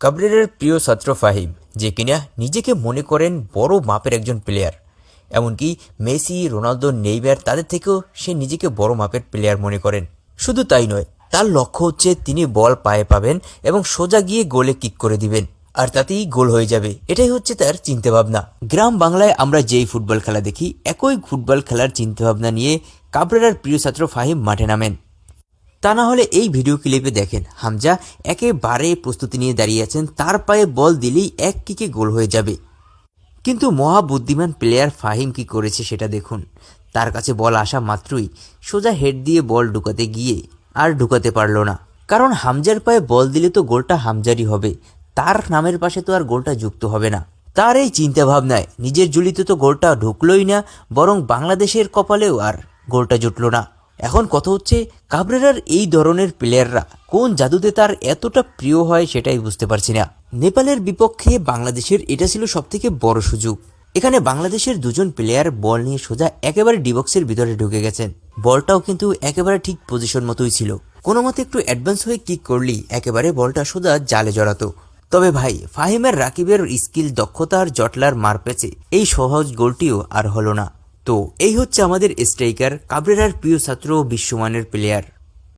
কাবরেরার প্রিয় ছাত্র ফাহিম, যে কিনা নিজেকে মনে করেন বড় মাপের একজন প্লেয়ার এমনকি মেসি, রোনালদো, নেইমার তাদের থেকেও সে নিজেকে বড় মাপের প্লেয়ার মনে করেন। শুধু তাই নয়, তার লক্ষ্য হচ্ছে তিনি বল পায়ে পাবেন এবং সোজা গিয়ে গোলে কিক করে দিবেন, আর তাতেই গোল হয়ে যাবে। এটাই হচ্ছে তার চিন্তাভাবনা। গ্রাম বাংলায় আমরা যেই ফুটবল খেলা দেখি, একই ফুটবল খেলার চিন্তাভাবনা নিয়ে কাবরেরার প্রিয় ছাত্র ফাহিম মাঠে নামেন। তা না হলে এই ভিডিও ক্লিপে দেখেন, হামজা একেবারে প্রস্তুতি নিয়ে দাঁড়িয়ে আছেন, তার পায়ে বল দিলেই এক কিকে গোল হয়ে যাবে। কিন্তু মহাবুদ্ধিমান প্লেয়ার ফাহিম কি করেছে সেটা দেখুন। তার কাছে বল আসা মাত্রই সোজা হেড দিয়ে বল ঢুকাতে গিয়ে আর ঢুকাতে পারল না। কারণ হামজার পায়ে বল দিলে তো গোলটা হামজারই হবে, তার নামের পাশে তো আর গোলটা যুক্ত হবে না। তার এই চিন্তা ভাবনায় নিজের জুলিতে তো গোলটা ঢুকলোই না, বরং বাংলাদেশের কপালেও আর গোলটা জুটলো না। এখন কথা হচ্ছে, কাবরেরার এই ধরনের প্লেয়াররা কোন জাদুতে তার এতটা প্রিয় হয় সেটাই বুঝতে পারছি না। নেপালের বিপক্ষে বাংলাদেশের এটা ছিল সবথেকে বড় সুযোগ। এখানে বাংলাদেশের দুজন প্লেয়ার বল নিয়ে সোজা একেবারে ডিবক্সের ভিতরে ঢুকে গেছেন। বলটাও কিন্তু একেবারে ঠিক পজিশন মতোই ছিল। কোনো মতে একটু অ্যাডভান্স হয়ে কিক করলেই একেবারে বলটা সোজা জালে জড়াতো। তবে ভাই, ফাহিমের রাকিবের স্কিল দক্ষতার জটলার মার পেছে এই সহজ গোলটিও আর হলো না। তো এই হচ্ছে আমাদের স্ট্রাইকার কাবরেরার প্রিয় ছাত্র বিশ্বমানের প্লেয়ার